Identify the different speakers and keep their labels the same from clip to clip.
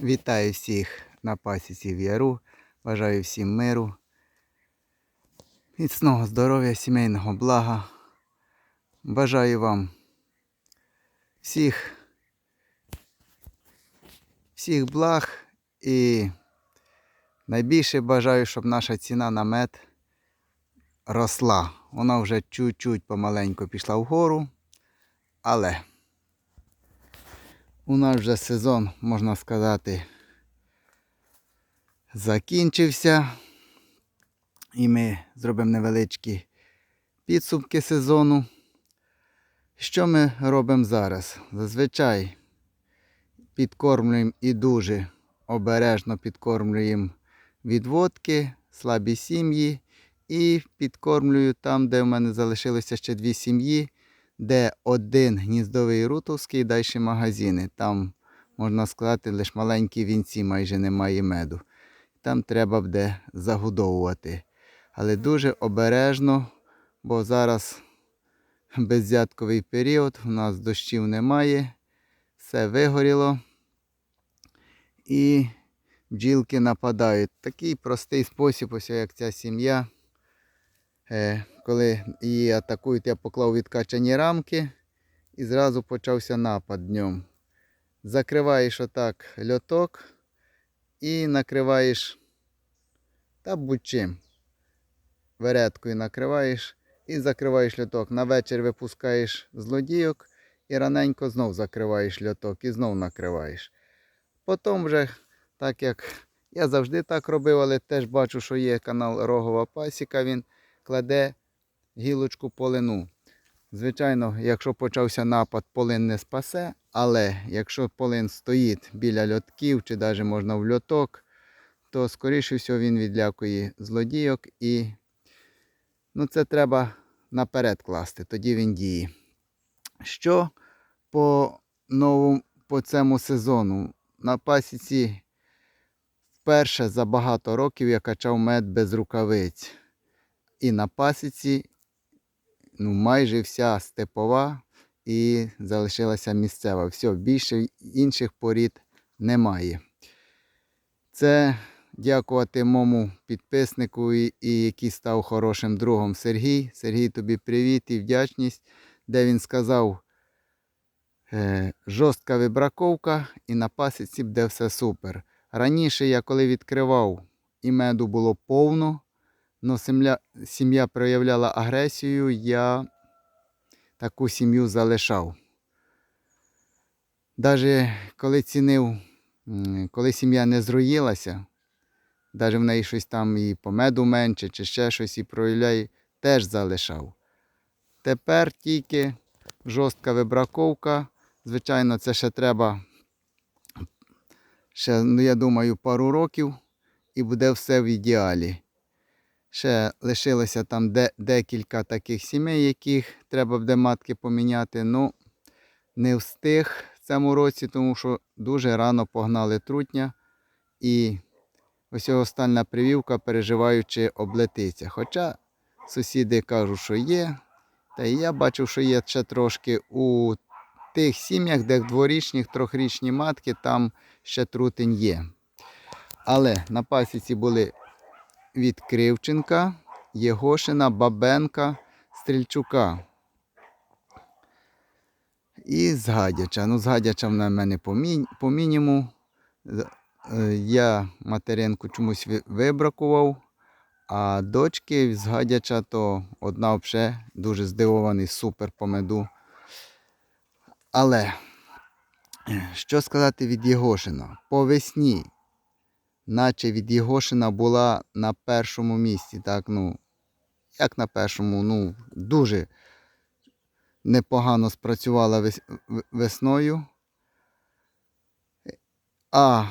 Speaker 1: Вітаю всіх на пасіці в Яру. Бажаю всім миру, міцного здоров'я, сімейного блага. Бажаю вам всіх, всіх благ і найбільше бажаю, щоб наша ціна на мед росла. Вона вже чуть-чуть помаленьку пішла вгору, але у нас вже сезон, можна сказати, закінчився. І ми зробимо невеличкі підсумки сезону. Що ми робимо зараз? Зазвичай підкормлюємо і дуже обережно підкормлюємо відводки, слабі сім'ї. І підкормлюю там, де в мене залишилося ще дві сім'ї де один гніздовий рутовський, далі магазини. Там, можна сказати, лише маленькі вінці, майже немає меду. Там треба буде загодовувати. Але дуже обережно, бо зараз беззятковий період, у нас дощів немає, все вигоріло. І бджілки нападають. Такий простий спосіб, ось як ця сім'я. Коли її атакують, я поклав відкачані рамки і зразу почався напад днем. Закриваєш отак льоток і накриваєш та будь-чим. Вереткою накриваєш і закриваєш льоток. На вечір випускаєш злодійок і раненько знов закриваєш льоток і знов накриваєш. Потім вже, так як я завжди так робив, але теж бачу, що є канал Рогова Пасіка, він кладе гілочку полину. Звичайно, якщо почався напад, полин не спасе, але якщо полин стоїть біля льотків чи навіть можна в льоток, то скоріше всього він відлякує злодійок і ну, це треба наперед класти, тоді він діє. Що по новому по цьому сезону? На пасіці вперше за багато років я качав мед без рукавиць. І на пасіці ну, майже вся степова і залишилася місцева. Все, більше інших порід немає. Це дякувати моєму підписнику, і, і який став хорошим другом Сергій. Сергій, тобі привіт і вдячність, де він сказав. е, Жорстка вибраковка і на пасіці буде все супер. Раніше я коли відкривав і меду було повно, але сім'я, сім'я проявляла агресію, я таку сім'ю залишав. Навіть коли цінив, коли сім'я не зруїлася, навіть в неї щось там і по меду менше, чи ще щось і проявляє, теж залишав. Тепер тільки жорстка вибраковка. Звичайно, це ще треба, ще, ну, я думаю, пару років і буде все в ідеалі. Ще лишилося там де, декілька таких сімей, яких треба буде матки поміняти. Ну, не встиг в цьому році, тому що дуже рано погнали трутня. І ось остальна привівка, переживаючи, облетиться. Хоча сусіди кажуть, що є. Та і я бачив, що є ще трошки у тих сім'ях, де дворічних, трьохрічні матки, там ще трутень є. Але на пасіці були від Кривченка, Єгошина, Бабенка, Стрільчука. І з Гадяча. Ну, з Гадяча на мене по, мі... по мінімуму. Е, Я материнку чомусь вибракував, а дочки з Гадяча, то одна взагалі дуже здивований, супер по меду. Але е, що сказати від Єгошина? По весні наче від Єгошина була на першому місці. Так, ну, як на першому, ну, дуже непогано спрацювала вес- весною. А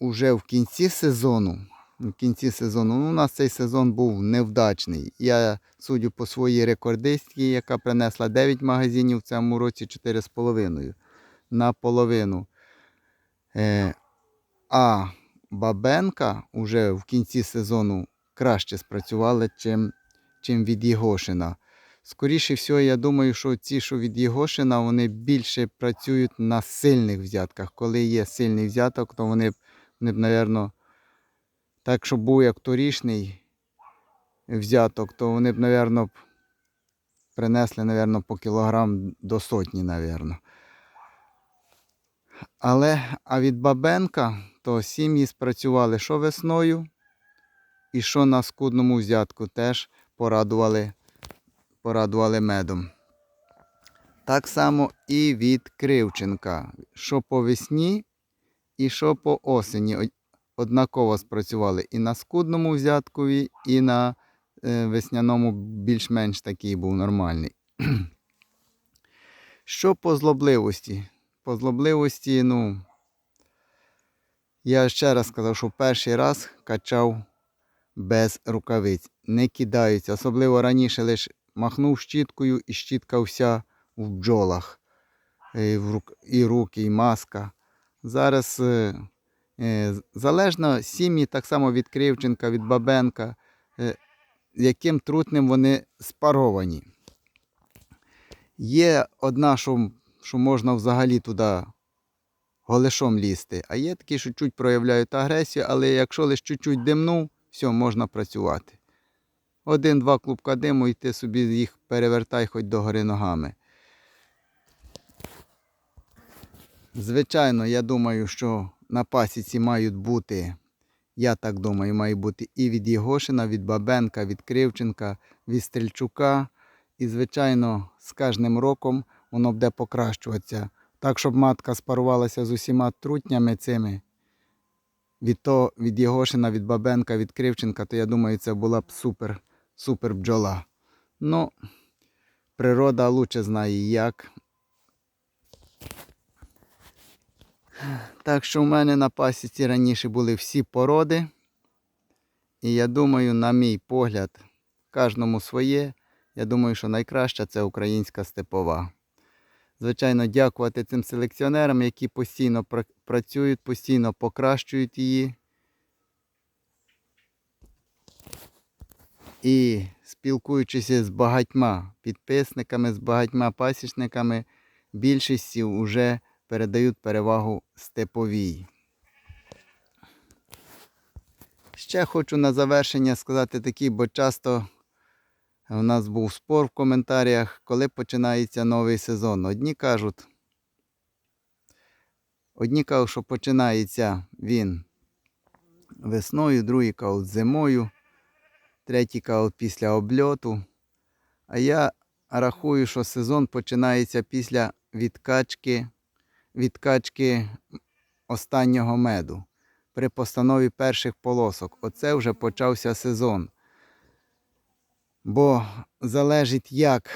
Speaker 1: уже в кінці сезону, в кінці сезону, ну, у нас цей сезон був невдачний. Я судю по своїй рекордистці, яка принесла 9 магазинів в цьому році 4,5 наполовину. Е, а Бабенка вже в кінці сезону краще спрацювала, чим, чим від Єгошина. скоріше всього, я думаю, що ці, що від Єгошина, вони більше працюють на сильних взятках. Коли є сильний взяток, то вони вони б, напевно, так, щоб був як торішний взяток, то вони б, напевно, принесли, напевно, по кілограм до сотні, напевно. Але а від Бабенка, то сім'ї спрацювали що весною, і що на скудному взятку теж порадували, порадували медом. Так само і від Кривченка. Що по весні і що по осені. Однаково спрацювали і на скудному взяткові, і на е, весняному більш-менш такий був нормальний. Що по злобливості? По злобливості, ну, я ще раз сказав, що перший раз качав без рукавиць. Не кидаються. Особливо раніше лише махнув щіткою і щітка вся в бджолах. І, руки, і маска. Зараз е, е, залежно сім'ї, так само від Кривченка, від Бабенка, е, яким трутнем вони спаровані. Є одна, що, що можна взагалі туди голишом лізти, а є такі, що чуть проявляють агресію, але якщо лише чуть-чуть димнув, все, можна працювати. Один-два клубка диму, і ти собі їх перевертай хоч до гори ногами. Звичайно, я думаю, що на пасіці мають бути, я так думаю, має бути і від Єгошина, від Бабенка, від Кривченка, від Стрільчука. І, звичайно, з кожним роком воно буде покращуватися. Так, щоб матка спарувалася з усіма трутнями цими. Від, то, від Єгошина, від Бабенка, від Кривченка, то я думаю, це була б супер, супер бджола. Ну, природа лучше знає як. Так що в мене на пасіці раніше були всі породи. І я думаю, на мій погляд, кожному своє. Я думаю, що найкраща це українська степова. Звичайно, дякувати цим селекціонерам, які постійно працюють, постійно покращують її. І спілкуючись з багатьма підписниками, з багатьма пасічниками, більшості вже передають перевагу степовій. Ще хочу на завершення сказати такі, бо часто у нас був спор в коментарях, коли починається новий сезон. Одні кажуть, одні кажуть, що починається він весною, другі кажуть зимою, треті кажуть після обльоту. А я рахую, що сезон починається після відкачки, відкачки останнього меду. При постанові перших полосок. Оце вже почався сезон. Бо залежить, як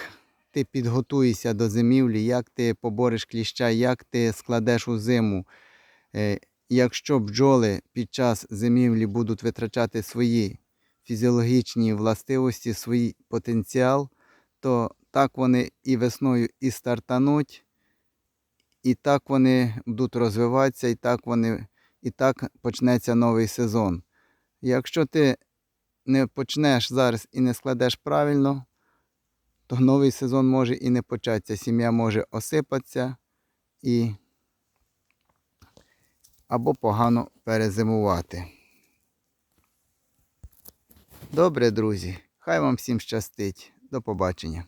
Speaker 1: ти підготуєшся до зимівлі, як ти побореш кліща, як ти складеш у зиму. Е, Якщо бджоли під час зимівлі будуть витрачати свої фізіологічні властивості, свій потенціал, то так вони і весною і стартануть, і так вони будуть розвиватися, і так вони, і так почнеться новий сезон. Якщо ти не почнеш зараз і не складеш правильно, то новий сезон може і не початися. Сім'я може осипатися і або погано перезимувати. Добре, друзі. Хай вам всім щастить. До побачення.